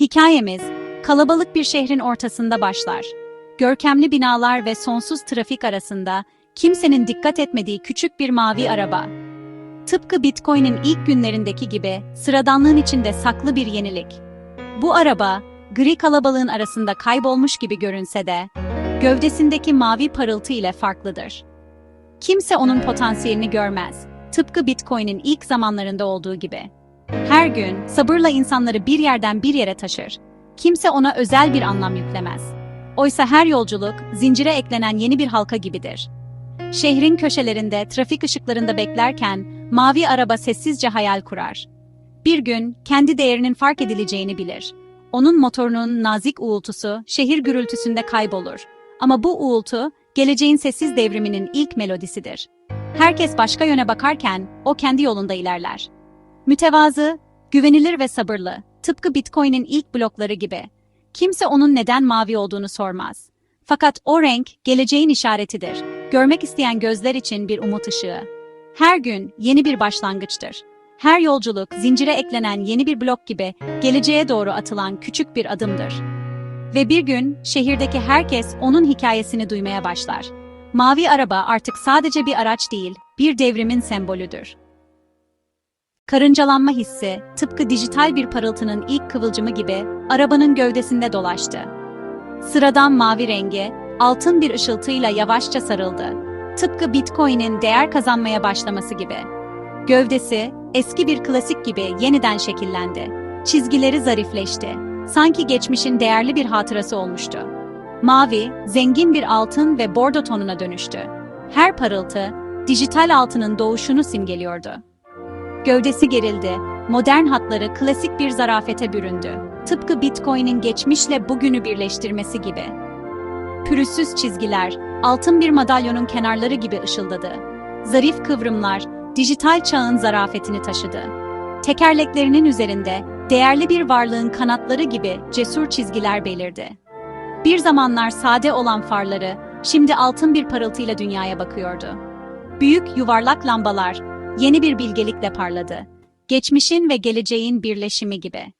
Hikayemiz, kalabalık bir şehrin ortasında başlar. Görkemli binalar ve sonsuz trafik arasında kimsenin dikkat etmediği küçük bir mavi araba. Tıpkı Bitcoin'in ilk günlerindeki gibi sıradanlığın içinde saklı bir yenilik. Bu araba, gri kalabalığın arasında kaybolmuş gibi görünse de, gövdesindeki mavi parıltı ile farklıdır. Kimse onun potansiyelini görmez, tıpkı Bitcoin'in ilk zamanlarında olduğu gibi. Her gün sabırla insanları bir yerden bir yere taşır. Kimse ona özel bir anlam yüklemez. Oysa her yolculuk zincire eklenen yeni bir halka gibidir. Şehrin köşelerinde, trafik ışıklarında beklerken mavi araba sessizce hayal kurar. Bir gün kendi değerinin fark edileceğini bilir. Onun motorunun nazik uğultusu şehir gürültüsünde kaybolur. Ama bu uğultu geleceğin sessiz devriminin ilk melodisidir. Herkes başka yöne bakarken o kendi yolunda ilerler. Mütevazı, güvenilir ve sabırlı, tıpkı Bitcoin'in ilk blokları gibi. Kimse onun neden mavi olduğunu sormaz. Fakat o renk geleceğin işaretidir. Görmek isteyen gözler için bir umut ışığı. Her gün yeni bir başlangıçtır. Her yolculuk zincire eklenen yeni bir blok gibi geleceğe doğru atılan küçük bir adımdır. Ve bir gün şehirdeki herkes onun hikayesini duymaya başlar. Mavi araba artık sadece bir araç değil, bir devrimin sembolüdür. Karıncalanma hissi, tıpkı dijital bir parıltının ilk kıvılcımı gibi arabanın gövdesinde dolaştı. Sıradan mavi rengi, altın bir ışıltıyla yavaşça sarıldı. Tıpkı Bitcoin'in değer kazanmaya başlaması gibi. Gövdesi, eski bir klasik gibi yeniden şekillendi. Çizgileri zarifleşti. Sanki geçmişin değerli bir hatırası olmuştu. Mavi, zengin bir altın ve bordo tonuna dönüştü. Her parıltı, dijital altının doğuşunu simgeliyordu. Gövdesi gerildi, modern hatları klasik bir zarafete büründü. Tıpkı Bitcoin'in geçmişle bugünü birleştirmesi gibi. Pürüzsüz çizgiler, altın bir madalyonun kenarları gibi ışıldadı. Zarif kıvrımlar, dijital çağın zarafetini taşıdı. Tekerleklerinin üzerinde, değerli bir varlığın kanatları gibi cesur çizgiler belirdi. Bir zamanlar sade olan farları, şimdi altın bir parıltıyla dünyaya bakıyordu. Büyük yuvarlak lambalar, yeni bir bilgelikle parladı. Geçmişin ve geleceğin birleşimi gibi.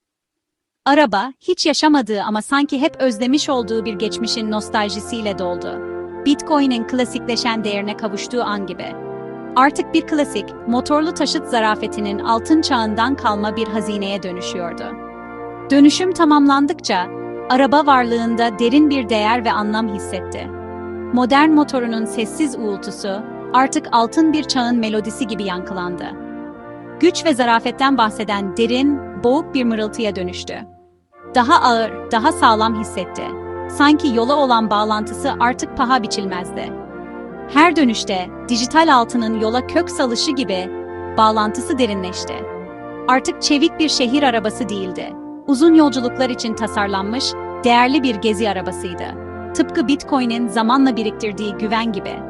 Araba, hiç yaşamadığı ama sanki hep özlemiş olduğu bir geçmişin nostaljisiyle doldu. Bitcoin'in klasikleşen değerine kavuştuğu an gibi. Artık bir klasik, motorlu taşıt zarafetinin altın çağından kalma bir hazineye dönüşüyordu. Dönüşüm tamamlandıkça, araba varlığında derin bir değer ve anlam hissetti. Modern motorunun sessiz uğultusu, artık altın bir çağın melodisi gibi yankılandı. Güç ve zarafetten bahseden derin, boğuk bir mırıltıya dönüştü. Daha ağır, daha sağlam hissetti. Sanki yola olan bağlantısı artık paha biçilmezdi. Her dönüşte dijital altının yola kök salışı gibi bağlantısı derinleşti. Artık çevik bir şehir arabası değildi. Uzun yolculuklar için tasarlanmış, değerli bir gezi arabasıydı. Tıpkı Bitcoin'in zamanla biriktirdiği güven gibi.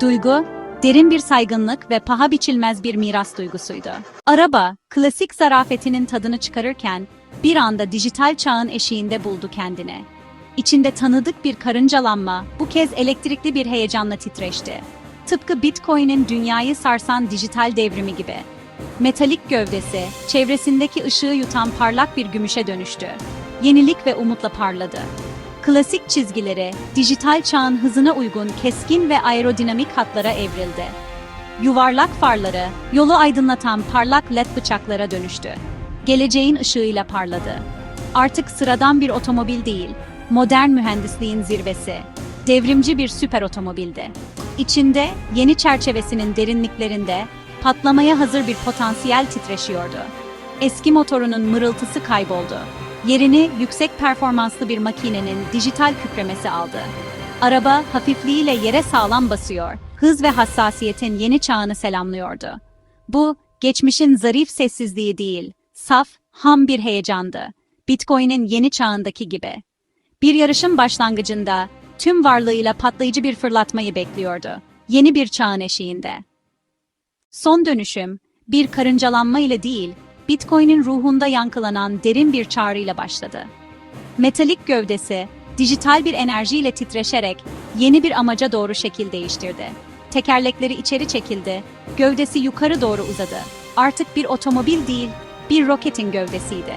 Duygu, derin bir saygınlık ve paha biçilmez bir miras duygusuydu. Araba, klasik zarafetinin tadını çıkarırken bir anda dijital çağın eşiğinde buldu kendini. İçinde tanıdık bir karıncalanma, bu kez elektrikli bir heyecanla titreşti. Tıpkı Bitcoin'in dünyayı sarsan dijital devrimi gibi. Metalik gövdesi, çevresindeki ışığı yutan parlak bir gümüşe dönüştü. Yenilik ve umutla parladı. Klasik çizgileri, dijital çağın hızına uygun keskin ve aerodinamik hatlara evrildi. Yuvarlak farları, yolu aydınlatan parlak led bıçaklara dönüştü. Geleceğin ışığıyla parladı. Artık sıradan bir otomobil değil, modern mühendisliğin zirvesi, devrimci bir süper otomobildi. İçinde, yeni çerçevesinin derinliklerinde, patlamaya hazır bir potansiyel titreşiyordu. Eski motorunun mırıltısı kayboldu. Yerini yüksek performanslı bir makinenin dijital kükremesi aldı. Araba hafifliğiyle yere sağlam basıyor, hız ve hassasiyetin yeni çağını selamlıyordu. Bu, geçmişin zarif sessizliği değil, saf, ham bir heyecandı. Bitcoin'in yeni çağındaki gibi. Bir yarışın başlangıcında tüm varlığıyla patlayıcı bir fırlatmayı bekliyordu. Yeni bir çağın eşiğinde. Son dönüşüm, bir karıncalanma ile değil, Bitcoin'in ruhunda yankılanan derin bir çağrıyla başladı. Metalik gövdesi, dijital bir enerjiyle titreşerek yeni bir amaca doğru şekil değiştirdi. Tekerlekleri içeri çekildi, gövdesi yukarı doğru uzadı. Artık bir otomobil değil, bir roketin gövdesiydi.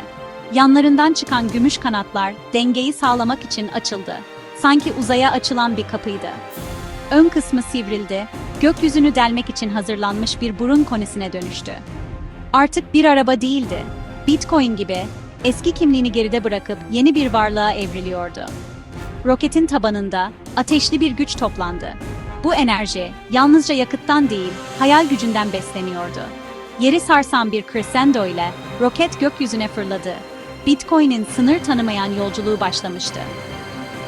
Yanlarından çıkan gümüş kanatlar dengeyi sağlamak için açıldı. Sanki uzaya açılan bir kapıydı. Ön kısmı sivrildi, gökyüzünü delmek için hazırlanmış bir burun konisine dönüştü. Artık bir araba değildi. Bitcoin gibi eski kimliğini geride bırakıp yeni bir varlığa evriliyordu. Roketin tabanında ateşli bir güç toplandı. Bu enerji yalnızca yakıttan değil, hayal gücünden besleniyordu. Yeri sarsan bir crescendo ile roket gökyüzüne fırladı. Bitcoin'in sınır tanımayan yolculuğu başlamıştı.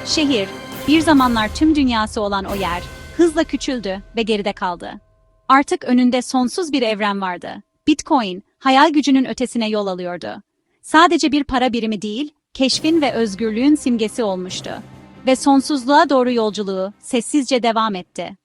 Şehir, bir zamanlar tüm dünyası olan o yer, hızla küçüldü ve geride kaldı. Artık önünde sonsuz bir evren vardı. Bitcoin, hayal gücünün ötesine yol alıyordu. Sadece bir para birimi değil, keşfin ve özgürlüğün simgesi olmuştu. Ve sonsuzluğa doğru yolculuğu sessizce devam etti.